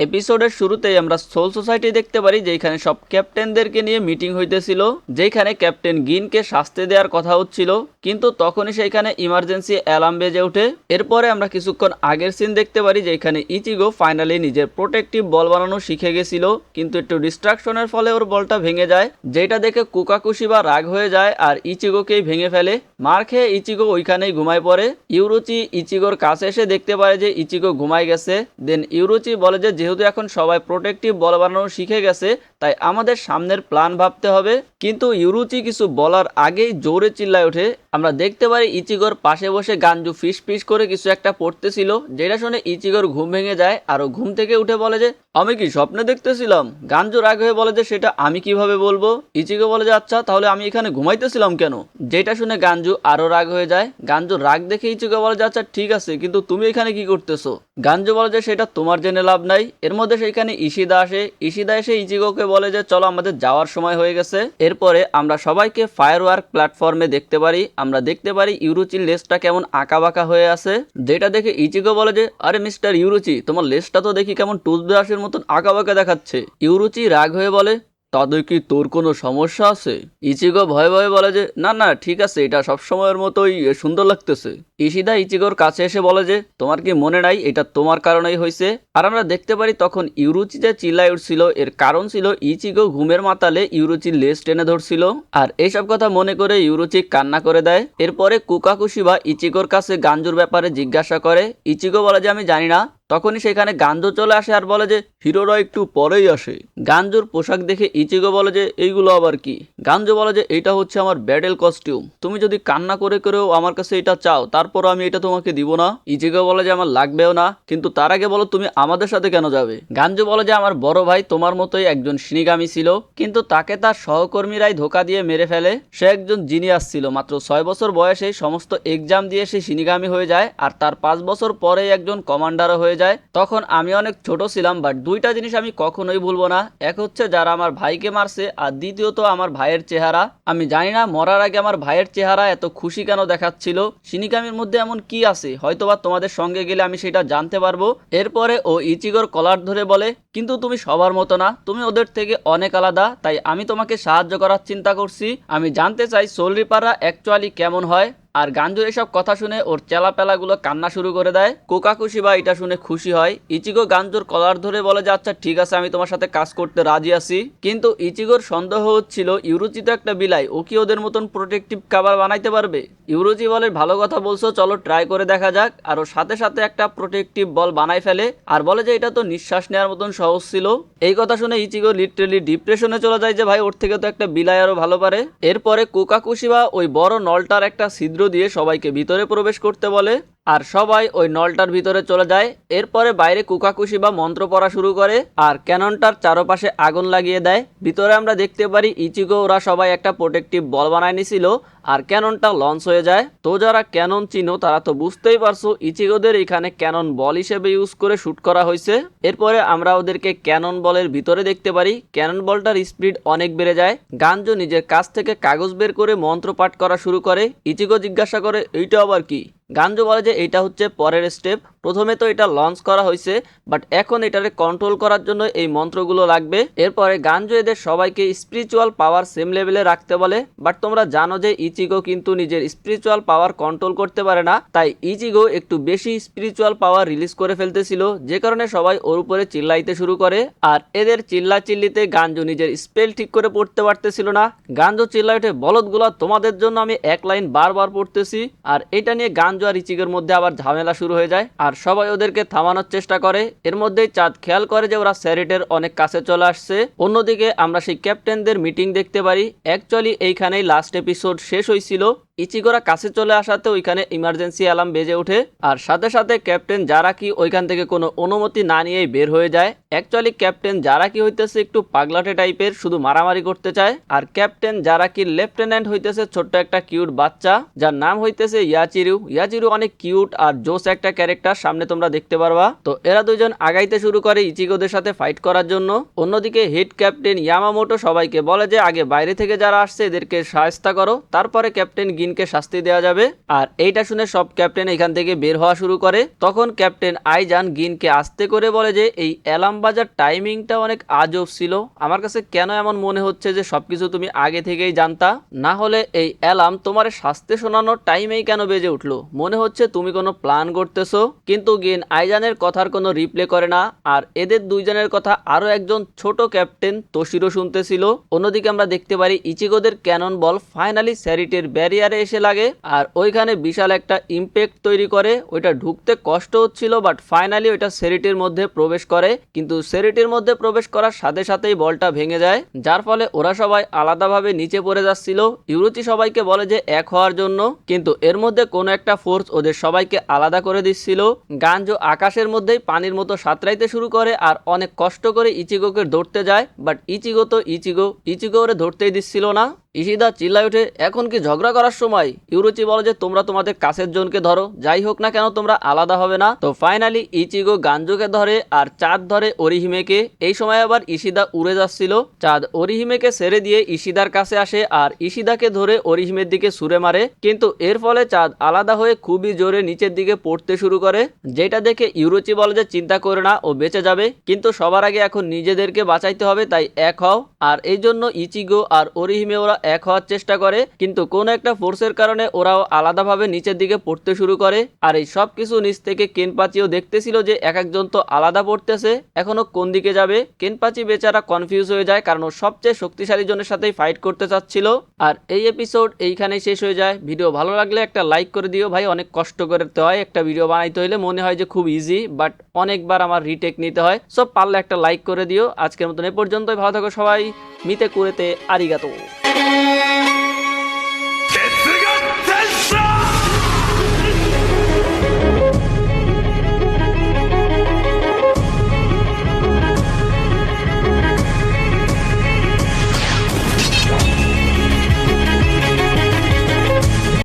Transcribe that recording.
এপিসোডের শুরুতেই আমরা সোল সোসাইটি দেখতে পারি যেখানে সব ক্যাপ্টেনদেরকে নিয়ে মিটিং হইতেছিল যেখানে ক্যাপ্টেন গিনকে শাস্তি দেওয়ার কথা হচ্ছিল। কিন্তু তখনই সেইখানে ইমার্জেন্সি অ্যালার্ম বেজে ওঠে। এরপরে আমরা কিছুক্ষণ আগের সিন দেখতে পারি যেখানে ইচিগো ফাইনালি নিজের প্রোটেক্টিভ বল বানানো শিখে গেছিল, কিন্তু একটু ডিস্ট্রাকশনের ফলে ওর বলটা ভেঙে যায়, যেটা দেখে কুকাকুশি বা রাগ হয়ে যায় আর ইচিগোকেই ভেঙে ফেলে। মার খেয়ে ইচিগো ওইখানেই ঘুমায় পড়ে। ইউরুচি ইচিগোর কাছে এসে দেখতে পারে যে ইচিগো ঘুমায় গেছে। দেন ইউরুচি বলে যে যেহেতু এখন সবাই প্রোটেক্টিভ বল বানানো শিখে গেছে তাই আমাদের সামনের প্ল্যান ভাবতে হবে। কিন্তু ইউরুচি কিছু বলার আগেই জোরে চিল্লায় ওঠে। আমরা দেখতে পারি ইচিগোর পাশে বসে গাঞ্জু ফিস ফিস করে কিছু একটা পড়তেছিল, যেটা শুনে ইচিগোর ঘুম ভেঙে যায় আর ঘুম থেকে উঠে বলে যে আমি কি স্বপ্নে দেখতেছিলাম? গাঞ্জু রাগ হয়ে বলে যে সেটা আমি কীভাবে বলব? ইচিগো বলে যে আচ্ছা তাহলে আমি এখানে ঘুমাইতেছিলাম কেন? যেটা শুনে গাঞ্জু আরও রাগ হয়ে যায়। গাঞ্জু রাগ দেখে ইচিগো বলে যে আচ্ছা ঠিক আছে, কিন্তু তুমি এখানে কি করতেছো? গাঞ্জু বলে যে, সেটা তোমার জেনে লাভ নাই। এর মধ্যে সেখানে ইশিদা আসে। ইশিদা এসে ইচিগোকে বলে যে, চলো, আমাদের যাওয়ার সময় হয়ে গেছে। এরপরে আমরা সবাইকে ফায়ার ওয়ার্ক প্ল্যাটফর্মে দেখতে পারি। আমরা দেখতে পারি ইউরুচির লেসটা কেমন আঁকা বাঁকা হয়ে আছে। যেটা দেখে ইচিগো বলে যে, আরে, মিস্টার ইউরুচি, তোমার লেসটা তো দেখি কেমন টুথব্রাশের মতন আঁকা বাঁকা দেখাচ্ছে। ইউরুচি রাগ হয়ে বলে, তাদের কি তোর কোনো সমস্যা আছে? ইচিগো ভয়ে ভয়ে বলে যে, না না, ঠিক আছে, এটা সবসময়ের মতোই সুন্দর লাগতেছে। ইশিদা ইচিগোর কাছে এসে বলে যে, তোমার কি মনে নাই, এটা তোমার কারণেই হয়েছে? আর আমরা দেখতে পারি তখন ইউরুচি যে চিল্লাই উঠছিল, এর কারণ ছিল ইচিগো ঘুমের মাতালে ইউরুচির লেজ টেনে ধরছিল। আর এইসব কথা মনে করে ইউরুচি কান্না করে দেয়। এরপরে কুকাকুশিবা ইচিগোর কাছে গাঞ্জুর ব্যাপারে জিজ্ঞাসা করে। ইচিগো বলে যে, আমি জানি না তখনই সেখানে গাঞ্জু চলে আসে আর বলে যে, হিরোরা একটু পরেই আসে। গাঞ্জুর পোশাক দেখে ইচিগো বলে যে, এইগুলো আবার কি? গাঞ্জু বলে যে এটা হচ্ছে আমার ব্যাটেল কস্টিউম। তুমি যদি কান্না করে করেও আমার কাছে এটা চাও তারপর আমি এটা তোমাকে দিব না। ইচিগো বলে যে, আমার লাগবেও না, কিন্তু তার আগে বলো তুমি আমাদের সাথে কেন যাবে? গাঞ্জু বলে যে, আমার বড় ভাই তোমার মতোই একজন সিনিগামী ছিল, কিন্তু তাকে তার সহকর্মীরাই ধোকা দিয়ে মেরে ফেলে। সে একজন জিনিয়াস ছিল, মাত্র ছয় বছর বয়সে সমস্ত এক্সাম দিয়ে সে সিনিগামী হয়ে যায়, আর তার পাঁচ বছর পরেই একজন কমান্ডারও হয়ে যায়, তখন আমি অনেক ছোট ছিলাম বাট দুইটা জিনিস আমি কখনোই ভুলবো না। এক হচ্ছে যারা আমার ভাইকে মারছে, আর দ্বিতীয়ত আমার ভাইয়ের চেহারা। আমি জানি না মরার আগে আমার ভাইয়ের চেহারা এত খুশি কেন দেখাচ্ছিল, সিনিকামির মধ্যে এমন কি আছে? হয়তোবা তোমাদের সঙ্গে গেলে আমি সেটা জানতে পারব। এরপরে ও ইচিগোর কলার ধরে বলে, কিন্তু তুমি সবার মতো না, তুমি ওদের থেকে অনেক আলাদা, তাই আমি তোমাকে সাহায্য করার চিন্তা করছি। আমি জানতে চাই, সোল রিপাররা অ্যাকচুয়ালি কেমন হয়? আর গাঞ্জু এসব কথা শুনে ওর চেলাপেলাগুলো কান্না শুরু করে দেয়। কোকাকুশি বা এটা শুনে খুশি হয়। ইচিগো গাঞ্জুর কলার ধরে বলে যে আচ্ছা ঠিক আছে, আমি তোমার সাথে কাজ করতে রাজি আছি। কিন্তু ইচিগোর সন্দেহ হচ্ছিল ইউরুচি তো একটা বিলাই, ও কি ওদের মতন প্রোটেক্টিভ খাবার বানাইতে পারবে? ইউরুচি বলে ভালো কথা বলছো, চলো ট্রাই করে দেখা যাক। আর ওর সাথে সাথে একটা প্রোটেক্টিভ বল বানাই ফেলে, আর বলে যে, এটা তো নিঃশ্বাস নেওয়ার মতন সহজ ছিল। এই কথা শুনে ইচিগো লিটারেলি ডিপ্রেশনে চলে যায় যে, ভাই, ওর থেকে তো একটা বিলাই আরও ভালো পারে। এরপরে কোকাকুশিবা ওই বড় নলটার একটা ছিদ্র দিয়ে সবাইকে ভিতরে প্রবেশ করতে বলে। আর সবাই ওই নলটার ভিতরে চলে যায়। এরপরে বাইরে কুকাকুশি বা মন্ত্র পড়া শুরু করে আর ক্যাননটার চারপাশে আগুন লাগিয়ে দেয়। ভিতরে আমরা দেখতে পারি ইচিগো, ওরা সবাই একটা প্রোটেক্টিভ বল বানায় নিছিল আর ক্যাননটা লঞ্চ হয়ে যায়। তো যারা ক্যানন চিনো, তারা তো বুঝতেই পারছ ইচিগোদের এখানে ক্যানন বল হিসেবে ইউজ করে শ্যুট করা হয়েছে। এরপরে আমরা ওদেরকে ক্যানন বলের ভিতরে দেখতে পারি। ক্যানন বলটার স্পিড অনেক বেড়ে যায়। গাঞ্জো নিজের কাছ থেকে কাগজ বের করে মন্ত্র পাঠ করা শুরু করে। ইচিগো জিজ্ঞাসা করে, এইটা আবার কি? গাঞ্জো বলে যে এটা হচ্ছে পরের স্টেপ প্রথমে তো এটা লঞ্চ করা হয়েছে বাট এখন এটারে কন্ট্রোল করার জন্য এই মন্ত্রগুলো লাগবে। এরপরে গাঞ্জো এদের সবাইকে স্পিরিচুয়াল পাওয়ার সেম লেভেলে রাখতে বলে বাট তোমরা জানো যে ইচিগো কিন্তু নিজের স্পিরিচুয়াল পাওয়ার কন্ট্রোল করতে পারে না, তাই ইচিগো একটু বেশি স্পিরিচুয়াল পাওয়ার রিলিজ করে ফেলতেছিল, যে কারণে সবাই ওর উপরে চিল্লাইতে শুরু করে। আর এদের চিল্লা চিল্লিতে গাঞ্জো নিজের স্পেল ঠিক করে পড়তে পারতেছিল না। গাঞ্জো চিল্লা উঠে, বলদগুলা তোমাদের জন্য আমি এক লাইন বারবার পড়তেছি। আর এটা নিয়ে গাঞ্জো আর ইচিগের মধ্যে আবার ঝামেলা শুরু হয়ে যায়। আর সবাই ওদেরকে থামানোর চেষ্টা করে। এর মধ্যেই চাঁদ খেয়াল করে যে ওরা স্যারেটের অনেক কাছে চলে আসছে। অন্যদিকে আমরা সেই ক্যাপ্টেনদের মিটিং দেখতে পারি। অ্যাকচুয়ালি এইখানেই লাস্ট এপিসোড শেষ হয়েছিল। ইচিগোরা কাছে চলে আসাতে ওইখানে ইমার্জেন্সি অ্যালার্ম বেজে ওঠে। আর সাথে সাথে ক্যাপ্টেন যারা কি ওইখান থেকে কোনো অনুমতি না নিয়েই বের হয়ে যায়। অ্যাকচুয়ালি ক্যাপ্টেন যারা কি হইতেছে একটু পাগলাটে টাইপের, শুধু মারামারি করতে চায়। আর ক্যাপ্টেন যারা কি লেফটেন্যান্ট হইতেছে ছোট্ট একটা কিউট বাচ্চা, যার নাম হইতেছে ইয়াচিরু। ইয়াচিরু অনেক কিউট আর জোস একটা ক্যারেক্টার সামনে তোমরা দেখতে পারবা। তো এরা দুজন আগাইতে শুরু করে ইচিগোদের সাথে ফাইট করার জন্য। অন্যদিকে হেড ক্যাপ্টেন ইয়ামামোটো সবাইকে বলে যে, আগে বাইরে থেকে যারা আসছে, এদেরকে সাহায্য করো। তারপরে ক্যাপ্টেন গিন গিনকে শাস্তি দেওয়া যাবে। আর এইটা শুনে সব ক্যাপ্টেন এখান থেকে বের হওয়া শুরু করে। তখন ক্যাপ্টেন আইজান গিনকে আস্তে করে বলে যে, এই অ্যালার্ম বাজার টাইমিংটা অনেক আজব ছিল। আমার কাছে কেন এমন মনে হচ্ছে যে, সবকিছু তুমি আগে থেকেই জানতা? না হলে এই অ্যালার্ম তোমার শাস্তি শোনানোর টাইমেই কেন বেজে উঠল? মনে হচ্ছে তুমি কোনো প্ল্যান করতেছো কিন্তু গিন আইজানের কথার কোনো রিপ্লে করে না। আর এদের দুইজনের কথা আরও একজন ছোট ক্যাপ্টেন তোশিরো শুনতেছিল। অন্যদিকে আমরা দেখতে পারি ইচিগোদের ক্যানন বল ফাইনালি স্যারিটের ব্যারিয়ারে এসে লাগে। আর ওইখানে বিশাল একটা ইম্প্যাক্ট তৈরি করে। ওইটা ঢুকতে কষ্ট হচ্ছিল বাট ফাইনালি ওইটা সেরিটির মধ্যে প্রবেশ করে। কিন্তু সেরিটির মধ্যে প্রবেশ করার সাথে সাথেই বলটা ভেঙে যায়, যার ফলে ওরা সবাই আলাদাভাবে নিচে পড়ে যাচ্ছিল। ইউরুচি সবাইকে বলে যে এক হওয়ার জন্য, কিন্তু এর মধ্যে কোনো একটা ফোর্স ওদের সবাইকে আলাদা করে দিচ্ছিল। গাঞ্জো আকাশের মধ্যেই পানির মতো সাঁতরাইতে শুরু করে আর অনেক কষ্ট করে ইচিগোকে ধরতে যায় বাট ইচিগো তো ইচিগো। ইচিগো ওরে ধরতেই দিচ্ছিল না। ইশিদা চিল্লায় ওঠে, এখন কি ঝগড়া করার সময়? ইউরুচি বলে যে, তোমরা তোমাদের কাছের জনকে ধরো, যাই হোক না কেন তোমরা আলাদা হবে না। তো ফাইনালি ইচিগো গাঞ্জোকে ধরে আর চাঁদ ধরে অরিহিমেকে এই সময় আবার ইশিদা উড়ে যাচ্ছিল। চাঁদ অরিহিমেকে ছেড়ে দিয়ে ইশিদার কাছে আসে আর ইশিদাকে ধরে অরিহিমের দিকে সুরে মারে। কিন্তু এর ফলে চাঁদ আলাদা হয়ে খুবই জোরে নিচের দিকে পড়তে শুরু করে, যেটা দেখে ইউরুচি বলে যে, চিন্তা করে না, ও বেঁচে যাবে। কিন্তু সবার আগে এখন নিজেদেরকে বাঁচাইতে হবে, তাই এক হও। আর এই জন্য ইচিগো আর অরিহিমে ওরা এক হওয়ার চেষ্টা করে, কিন্তু কোন একটা ফোর্সের কারণে ওরাও আলাদাভাবে নিচের দিকে পড়তে শুরু করে। আর এই সব কিছু নিচ থেকে কেনপাচিও দেখতেছিল যে এক একজন তো আলাদা পড়তেছে, এখনও কোন দিকে যাবে? কেনপাচি বেচারা কনফিউজ হয়ে যায়, কারণ ও সবচেয়ে শক্তিশালী জনের সাথেই ফাইট করতে চাচ্ছিল। আর এই এপিসোড এইখানেই শেষ হয়ে যায়। ভিডিও ভালো লাগলে একটা লাইক করে দিও ভাই, অনেক কষ্ট করতে হয়। একটা ভিডিও বানাইতে হলে মনে হয় যে খুব ইজি বাট অনেকবার আমার রিটেক নিতে হয়। সব পারলে একটা লাইক করে দিও। আজকের মতন এ পর্যন্তই। ভালো থাকো সবাই। মিতে কুরেতে আরিগাতো।